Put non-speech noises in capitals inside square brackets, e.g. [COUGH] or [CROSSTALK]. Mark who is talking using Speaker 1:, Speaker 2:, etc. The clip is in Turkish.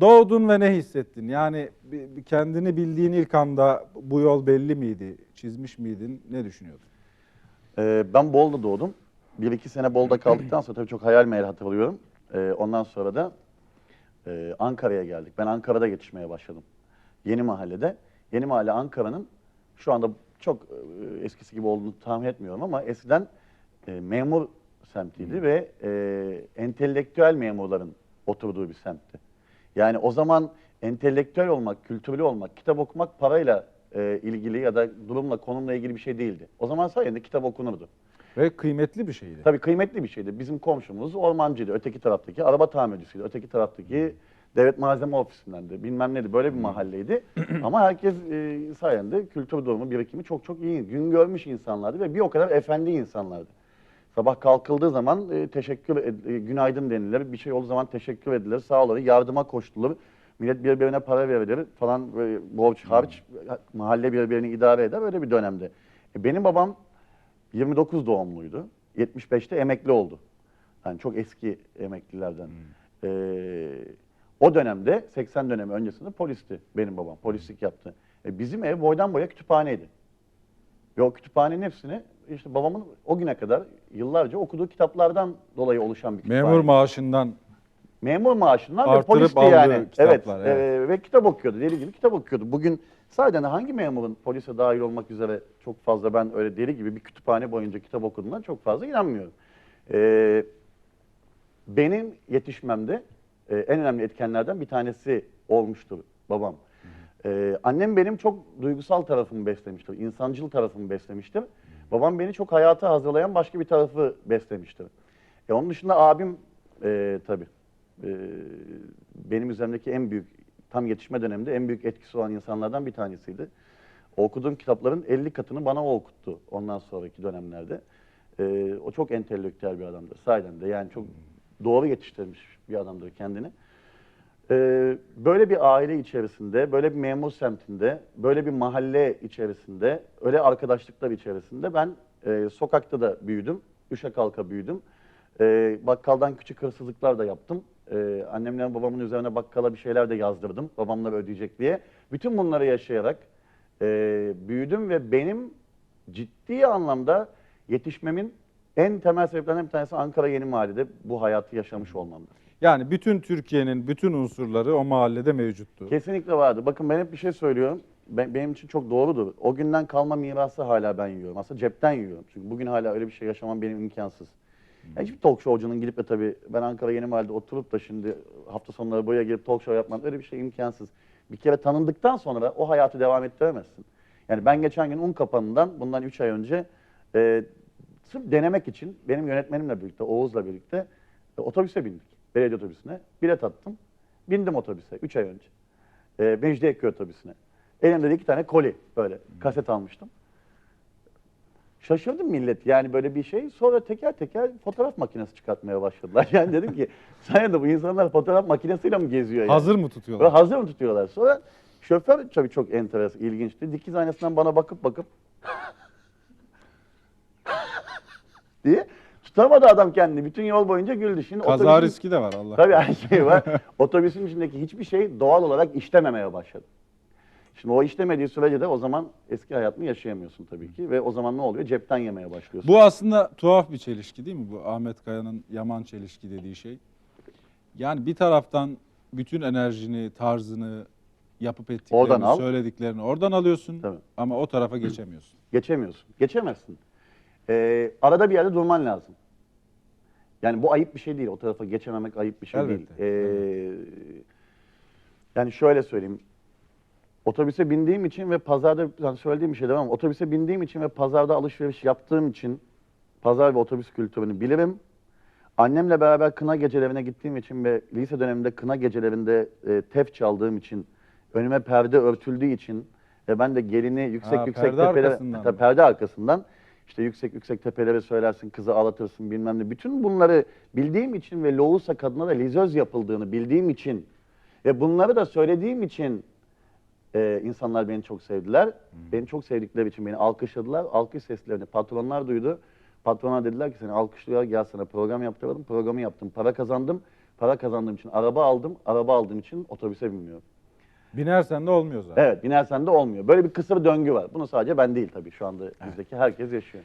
Speaker 1: Doğdun ve ne hissettin? Yani kendini bildiğin ilk anda bu yol belli miydi? Çizmiş miydin? Ne düşünüyordun?
Speaker 2: Ee, ben Bolu'da doğdum. Bir iki sene Bolu'da kaldıktan sonra tabii çok hayal meyil hatırlıyorum. Ee, ondan sonra da e, Ankara'ya geldik. Ben Ankara'da yetişmeye başladım. Yeni mahallede. Yeni mahalle Ankara'nın şu anda çok e, eskisi gibi olduğunu tahmin etmiyorum ama eskiden e, memur semtiydi ve e, entelektüel memurların oturduğu bir semtti. Yani o zaman entelektüel olmak, kültürlü olmak, kitap okumak parayla e, ilgili ya da durumla, konumla ilgili bir şey değildi. O zaman sayende kitap okunurdu.
Speaker 1: Ve kıymetli bir şeydi.
Speaker 2: Tabii kıymetli bir şeydi. Bizim komşumuz ormancıydı. Öteki taraftaki araba tamircisiydi. Öteki taraftaki devlet malzeme ofisindendi. Bilmem neydi. Böyle bir mahalleydi. Ama herkes e, sayende kültür durumu, birikimi çok çok iyi. Gün görmüş insanlardı ve bir o kadar efendi insanlardı. Sabah kalkıldığı zaman e, teşekkür, e, günaydın denilir. Bir şey olduğu zaman teşekkür edilir. Sağ olun, yardıma koşulur. Millet birbirine para verilir falan. Böyle borç, harç, mahalle birbirini idare eder. Öyle bir dönemde. E, benim babam 29 doğumluydu. 75'te emekli oldu. Yani çok eski emeklilerden. Ee, o dönemde 80 dönemi öncesinde polisti benim babam. Polislik yaptı. E, bizim ev boydan boya kütüphaneydi. Ve o kütüphanenin hepsini işte babamın o güne kadar yıllarca okuduğu kitaplardan dolayı oluşan bir kütüphane.
Speaker 1: Memur maaşından
Speaker 2: Memur maaşından ve
Speaker 1: Artırıp
Speaker 2: polisti
Speaker 1: aldığı
Speaker 2: yani.
Speaker 1: kitaplar,
Speaker 2: evet.
Speaker 1: evet.
Speaker 2: e, ve kitap okuyordu. Deli gibi kitap okuyordu. Bugün sadece hangi memurun polise dahil olmak üzere çok fazla ben öyle deli gibi bir kütüphane boyunca kitap okuduğundan çok fazla inanmıyorum. E, benim yetişmemde e, en önemli etkenlerden bir tanesi olmuştur babam. E, annem benim çok duygusal tarafımı beslemiştir. insancıl tarafımı beslemiştir. Babam beni çok hayata hazırlayan başka bir tarafı beslemiştir. E, onun dışında abim e, tabii e, benim üzerimdeki en büyük, tam yetişme döneminde en büyük etkisi olan insanlardan bir tanesiydi. Okuduğum kitapların 50 katını bana o okuttu ondan sonraki dönemlerde. E, o çok entelektüel bir adamdır sahiden de. Yani çok doğru yetiştirmiş bir adamdır kendini. Ee, böyle bir aile içerisinde, böyle bir memur semtinde, böyle bir mahalle içerisinde, öyle arkadaşlıklar içerisinde ben e, sokakta da büyüdüm, düşe kalka büyüdüm. Ee, bakkaldan küçük hırsızlıklar da yaptım. Ee, annemle babamın üzerine bakkala bir şeyler de yazdırdım, babamlar ödeyecek diye. Bütün bunları yaşayarak e, büyüdüm ve benim ciddi anlamda yetişmemin en temel sebeplerinden bir tanesi Ankara Yeni Mahalle'de bu hayatı yaşamış olmamdır.
Speaker 1: Yani bütün Türkiye'nin bütün unsurları o mahallede mevcuttu.
Speaker 2: Kesinlikle vardı. Bakın ben hep bir şey söylüyorum. Ben, benim için çok doğrudur. O günden kalma mirası hala ben yiyorum. Aslında cepten yiyorum. Çünkü bugün hala öyle bir şey yaşamam benim imkansız. Yani hiçbir talk showcunun gidip de tabii ben Ankara Yeni Mahalle'de oturup da şimdi hafta sonları buraya gelip talk show yapmam öyle bir şey imkansız. Bir kere tanındıktan sonra o hayatı devam ettiremezsin. Yani ben geçen gün un kapanından bundan 3 ay önce e, sırf denemek için benim yönetmenimle birlikte, Oğuz'la birlikte e, otobüse bindik. Belediye otobüsüne. Bilet attım. Bindim otobüse 3 ay önce. E, Mecidiyeköy otobüsüne. Elimde de iki tane koli böyle kaset almıştım. Şaşırdım millet yani böyle bir şey. Sonra teker teker fotoğraf makinesi çıkartmaya başladılar. [LAUGHS] Yani dedim ki sayende bu insanlar fotoğraf makinesiyle mi geziyor yani?
Speaker 1: Hazır mı tutuyorlar?
Speaker 2: hazır mı tutuyorlar? Sonra şoför tabii çok enteresan, ilginçti. Dikiz aynasından bana bakıp bakıp [LAUGHS] diye tutamadı adam kendini. Bütün yol boyunca güldü. Şimdi
Speaker 1: Kaza
Speaker 2: otobüsün-
Speaker 1: riski de var Allah.
Speaker 2: Tabii her şey var. [LAUGHS] Otobüsün içindeki hiçbir şey doğal olarak işlememeye başladı. Şimdi o işlemediği sürece de o zaman eski hayatını yaşayamıyorsun tabii ki. Ve o zaman ne oluyor? Cepten yemeye başlıyorsun.
Speaker 1: Bu aslında tuhaf bir çelişki değil mi? Bu Ahmet Kaya'nın yaman çelişki dediği şey. Yani bir taraftan bütün enerjini, tarzını, yapıp ettiklerini,
Speaker 2: Oradan al.
Speaker 1: söylediklerini oradan alıyorsun
Speaker 2: Tabii.
Speaker 1: ama o tarafa geçemiyorsun.
Speaker 2: Geçemiyorsun. Geçemezsin. Ee, arada bir yerde durman lazım. Yani bu ayıp bir şey değil. O tarafa geçememek ayıp bir şey
Speaker 1: Elbette,
Speaker 2: değil. Ee, yani şöyle söyleyeyim. Otobüse bindiğim için ve pazarda yani söylediğim bir şey demem ama otobüse bindiğim için ve pazarda alışveriş yaptığım için pazar ve otobüs kültürünü bilirim. Annemle beraber kına gecelerine gittiğim için ve lise döneminde kına gecelerinde e, tef çaldığım için, önüme perde örtüldüğü için ve ben de gelini yüksek
Speaker 1: Ha,
Speaker 2: yüksek
Speaker 1: perde
Speaker 2: tepelere,
Speaker 1: arkasından mı?
Speaker 2: perde arkasından işte yüksek yüksek tepelere söylersin, kızı ağlatırsın bilmem ne. Bütün bunları bildiğim için ve loğusa kadına da lizöz yapıldığını bildiğim için ve bunları da söylediğim için e, insanlar beni çok sevdiler. Beni çok sevdikleri için beni alkışladılar. Alkış seslerini patronlar duydu. Patronlar dediler ki seni alkışlıyor gel sana program yaptıralım. Programı yaptım, para kazandım. Para kazandığım için araba aldım. Araba aldığım için otobüse binmiyorum.
Speaker 1: Binersen de olmuyor zaten.
Speaker 2: Evet binersen de olmuyor. Böyle bir kısır döngü var. Bunu sadece ben değil tabii şu anda bizdeki herkes yaşıyor.